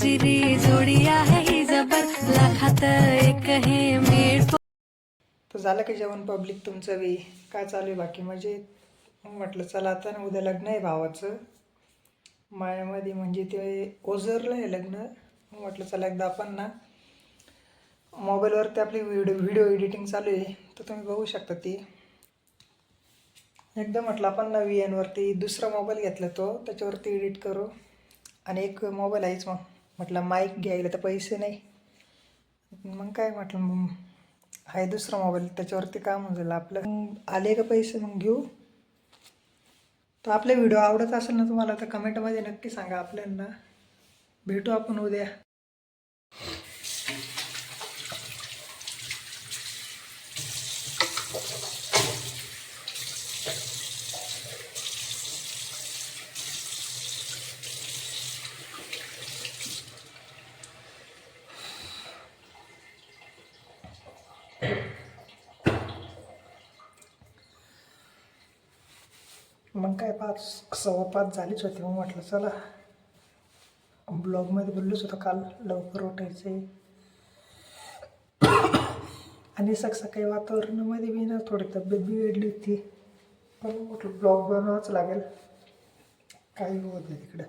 जिरी जोडी आहे ही जबर. लाखात एक हे मेड तर झालं की जेवण पब्लिक तुमचं बी. काय चालू आहे बाकी? म्हणजे म्हटलं चला आता ना उद्या लग्न आहे भावाचं. मायामध्ये म्हणजे ते ओझरलं आहे लग्न. म्हटलं चला एकदा आपण ना मोबाईलवरती आपली व्हिडिओ व्हिडिओ एडिटिंग चालू आहे. तर तुम्ही बघू शकता ती. एकदा म्हटलं आपण ना व्ही एनवरती दुसरा मोबाईल घेतला तो त्याच्यावरती एडिट करू. आणि एक मोबाईल आहेच मग. म्हटलं माईक घ्यायला तर पैसे नाही. मग काय म्हटलं मग आहे दुसरा मोबाईल त्याच्यावरती काम होऊन जाईल आपलं. आले का पैसे मग घेऊ. तर आपले व्हिडिओ आवडत असेल ना तुम्हाला तर कमेंटमध्ये नक्की सांगा आपल्यांना भेटू आपण उद्या. मग काय पाच सव्वा पाच झालीच होती. मग म्हटलं चला. ब्लॉगमध्ये बोललोच होतं काल लवकर उठायचे आणि सक सकाळी वातावरणामध्ये बी ना थोडी तब्येत बिघडली होती. पण म्हटलं ब्लॉग बनवावंच लागेल. काही होत नाही तिकडं.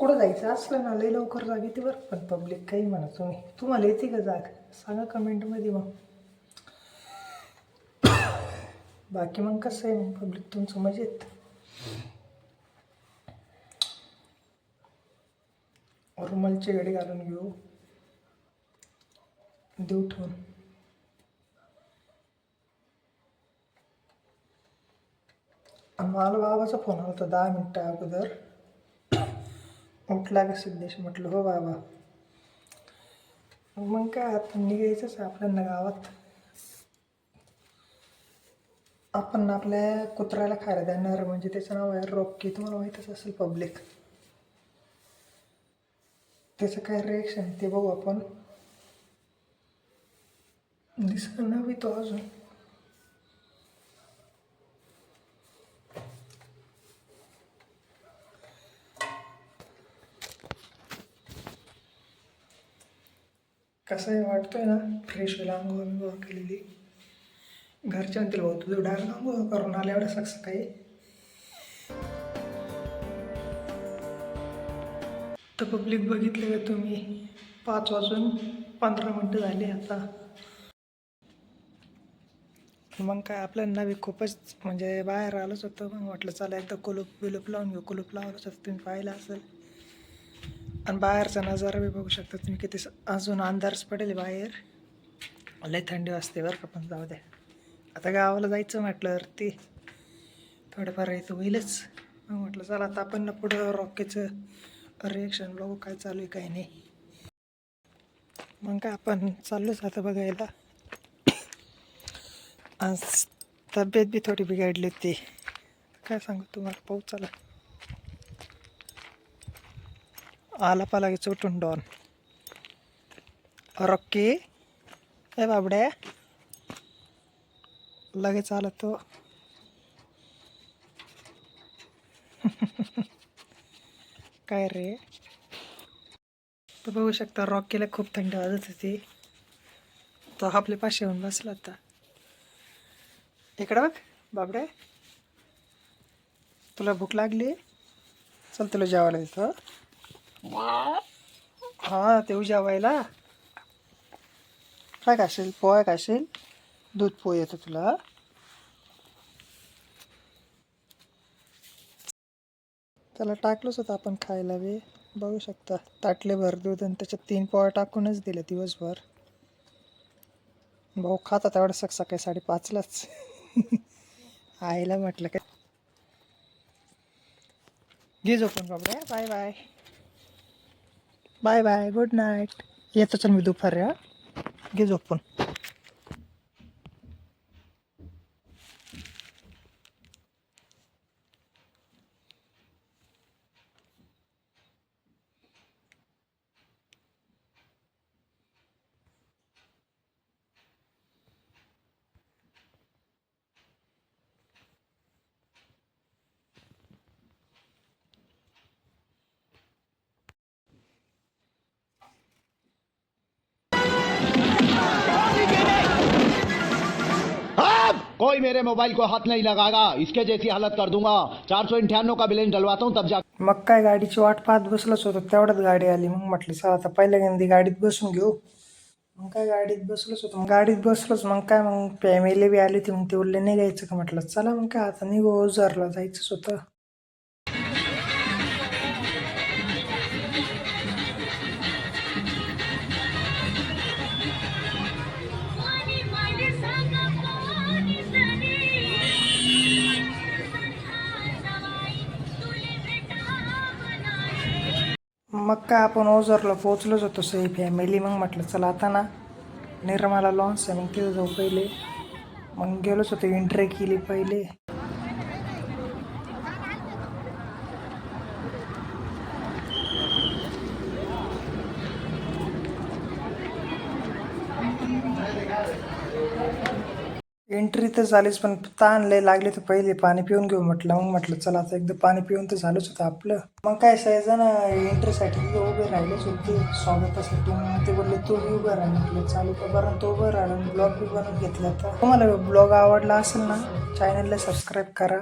कुठं जायचं असलं ना लई लवकर जाग येते बरं. पण पब्लिक काही म्हणा तुम्ही. तुम्हाला येते का जाग? सांगा कमेंटमध्ये मग. बाकी मग कसं आहे मग पब्लिक तुमचं मजेत? रुमालची गाडी घालून घेऊ. देऊ ठेवून. मला बाबाचा फोन आला होता दहा मिनटं अगोदर. उठला का सिद्धेश. म्हटलं हो बाबा. मग काय आता निघायचंच आहे गावात. आपण आपल्या कुत्र्याला खायला देणार म्हणजे त्याचं नाव आहे रॉकी. तुम्हाला माहीतच असेल पब्लिक. त्याचं काय रिॲक्शन ते बघू आपण. दिसणार ना तो अजून? कसं आहे वाटतोय ना फ्रेश व्हायला आंघोळ बिंघोळ केलेली. घरच्या म्हणतील भाऊ तुझं डाळ आंघोळ करून आल्या एवढं सक सकाळी तर पब्लिक बघितले का तुम्ही? पाच वाजून पंधरा मिनटं झाली आता. मग काय आपल्याला नवी खूपच म्हणजे बाहेर आलोच होतं. मग म्हटलं चला एकदा कुलूप बिलूप लावून घेऊ. कुलूप लावलंच होतं तुम्ही पाहिलं असेल. आणि बाहेरचा नजारा बी बघू शकता तुम्ही किती स- अजून अंधारच पडेल बाहेर. लय थंडी वाजते बरं का पण जाऊ द्या. आता गावाला जायचं म्हटलं ती थोडंफार इथं होईलच. मग म्हटलं चला आता आपण ना पुढं रॉकेचं रिएक्शन बघू काय चालू आहे काय नाही. मग काय आपण चाललोच आता बघायला. आज तब्येत बी थोडी बिघडली होती. काय सांगू तुम्हाला पाऊस चाला आला पा लगेच उठून डॉन रॉकी ए बाबड्या लगेच आला तो काय रे तर बघू शकता रॉकीला खूप थंडी वाजत होती तो आपले पाशी येऊन बसला होता इकडं बघ बाबडे तुला भूक लागली चल तुला जेवायला देतो हा तेव्हा जेवायला काय खाशील? पोहा खाशील? दूध पोहे येतो तुला. त्याला टाकलंच होतं आपण खायला बी. बघू शकता. ताटले भर दूध आणि त्याच्यात तीन पोळ्या टाकूनच दिले दिवसभर. भाऊ खातात तेवढं सक सकाळी साडेपाचलाच. आईला म्हटलं काय? घे झोपून बाबड्या bye bye. Bye bye good night. येतो चल मी दुपारी हा. घे झोपून कोई मेरे मोबाइल को हाथ नहीं लगाएगा इसके जैसी हालत कर दूंगा। चार सौ इंठानवे का बैलेंस डलवाता हूँ तब जा मग काय गाडीची वाट पाहत बसलोच होतो तेवढ्यात गाडी आली मग म्हटलं चला आता पहिल्यांदा गाडीत बसून घेऊ. मग काय गाडीत बसलोच होतो मग गाडीत बसलोच मग काय मग फॅमिली बी आली होती मग ते उरले निघायचं का? म्हटलं चला मग काय आता निघू ओझरला जायचंच होतं मग काय आपण ओझरला पोचलोच होतो आहे फॅमिली मग म्हटलं चला आता ना. निर्माला लॉन्स आहे. मग तिथं जाऊ पहिले. मग गेलोच होतो. एंट्री केली पहिले. एंट्री तर झालीच पण ताण लय लागले तर पहिले. पाणी पिऊन घेऊ म्हटलं मग म्हटलं चला आता एकदा पाणी पिऊन तर झालंच होतं आपलं. मग काय ना एंट्रीसाठी उभे राहिलेच होते स्वागतासाठी. मग ते बोलले तो बी उभं राहिले म्हटलं चालू तर बरं तो उभं राहिला ब्लॉग बी बनवून घेतला तर तुम्हाला ब्लॉग आवडला असेल ना चॅनलला सबस्क्राईब करा.